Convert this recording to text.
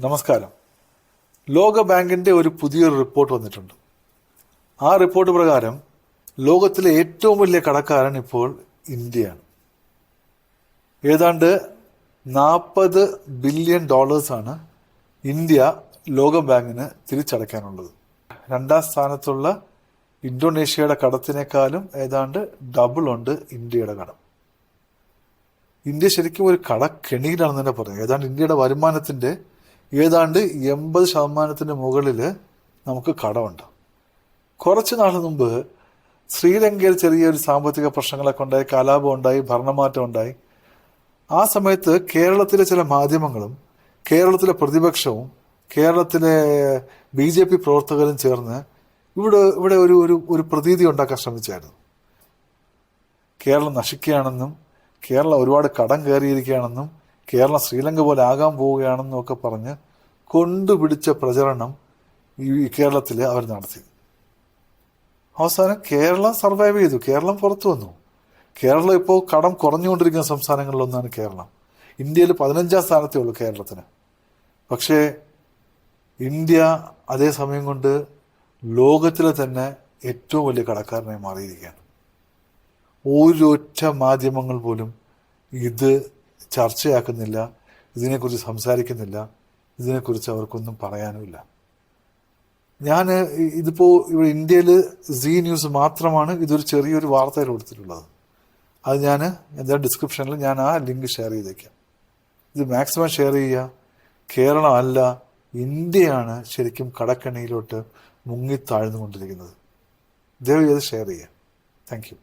നമസ്കാരം. ലോക ബാങ്കിന്റെ ഒരു പുതിയൊരു റിപ്പോർട്ട് വന്നിട്ടുണ്ട്. ആ റിപ്പോർട്ട് പ്രകാരം ലോകത്തിലെ ഏറ്റവും വലിയ കടക്കാരൻ ഇപ്പോൾ ഇന്ത്യയാണ്. ഏതാണ്ട് നാൽപ്പത് ബില്യൺ ഡോളേഴ്സാണ് ഇന്ത്യ ലോക ബാങ്കിന് തിരിച്ചടയ്ക്കാനുള്ളത്. രണ്ടാം സ്ഥാനത്തുള്ള ഇന്തോനേഷ്യയുടെ കടത്തിനേക്കാളും ഏതാണ്ട് ഡബിൾ ഉണ്ട് ഇന്ത്യയുടെ കടം. ഇന്ത്യ ശരിക്കും ഒരു കടക്കെണിയിലാണെന്ന് തന്നെ പറയാം. ഏതാണ്ട് ഇന്ത്യയുടെ വരുമാനത്തിന്റെ ഏതാണ്ട് എൺപത് ശതമാനത്തിന് മുകളിൽ നമുക്ക് കടമുണ്ട്. കുറച്ച് നാൾ മുമ്പ് ശ്രീലങ്കയിൽ ചെറിയൊരു സാമ്പത്തിക പ്രശ്നങ്ങളൊക്കെ ഉണ്ടായി കലാപം ഉണ്ടായി ഭരണമാറ്റം ഉണ്ടായി. ആ സമയത്ത് കേരളത്തിലെ ചില മാധ്യമങ്ങളും കേരളത്തിലെ പ്രതിപക്ഷവും കേരളത്തിലെ ബി ജെ പി പ്രവർത്തകരും ചേർന്ന് ഇവിടെ ഇവിടെ ഒരു ഒരു ഒരു പ്രതീതി ഉണ്ടാക്കാൻ ശ്രമിച്ചായിരുന്നു. കേരളം നശിക്കുകയാണെന്നും കേരളം ഒരുപാട് കടം കയറിയിരിക്കുകയാണെന്നും കേരളം ശ്രീലങ്ക പോലെ ആകാൻ പോവുകയാണെന്നൊക്കെ പറഞ്ഞ് കൊണ്ടുപിടിച്ച പ്രചരണം ഈ കേരളത്തിൽ അവർ നടത്തി. അവസാനം കേരളം സർവൈവ് ചെയ്തു. കേരളം പുറത്തു വന്നു. കേരളം ഇപ്പോൾ കടം കുറഞ്ഞുകൊണ്ടിരിക്കുന്ന സംസ്ഥാനങ്ങളിലൊന്നാണ് കേരളം. ഇന്ത്യയിൽ പതിനഞ്ചാം സ്ഥാനത്തേ ഉള്ളൂ കേരളത്തിന്. പക്ഷേ ഇന്ത്യ അതേ സമയം കൊണ്ട് ലോകത്തിലെ തന്നെ ഏറ്റവും വലിയ കടക്കാരനായി മാറിയിരിക്കുകയാണ്. ഒരൊറ്റ മാധ്യമങ്ങൾ പോലും ഇത് ചർച്ചയാക്കുന്നില്ല. ഇതിനെക്കുറിച്ച് സംസാരിക്കുന്നില്ല. ഇതിനെക്കുറിച്ച് അവർക്കൊന്നും പറയാനുമില്ല. ഞാൻ ഇതിപ്പോൾ ഇവിടെ ഇന്ത്യയിൽ സി ന്യൂസ് മാത്രമാണ് ഇതൊരു ചെറിയൊരു വാർത്തയിൽ കൊടുത്തിട്ടുള്ളത്. അത് ഞാൻ എന്താ ഡിസ്ക്രിപ്ഷനിൽ ഞാൻ ആ ലിങ്ക് ഷെയർ ചെയ്തേക്കാം. ഇത് മാക്സിമം ഷെയർ ചെയ്യുക. കേരളം അല്ല ഇന്ത്യയാണ് ശരിക്കും കടക്കണിയിലോട്ട് മുങ്ങിത്താഴ്ന്നുകൊണ്ടിരിക്കുന്നത് ദയവ് ചെയ്ത് ഷെയർ ചെയ്യുക. താങ്ക്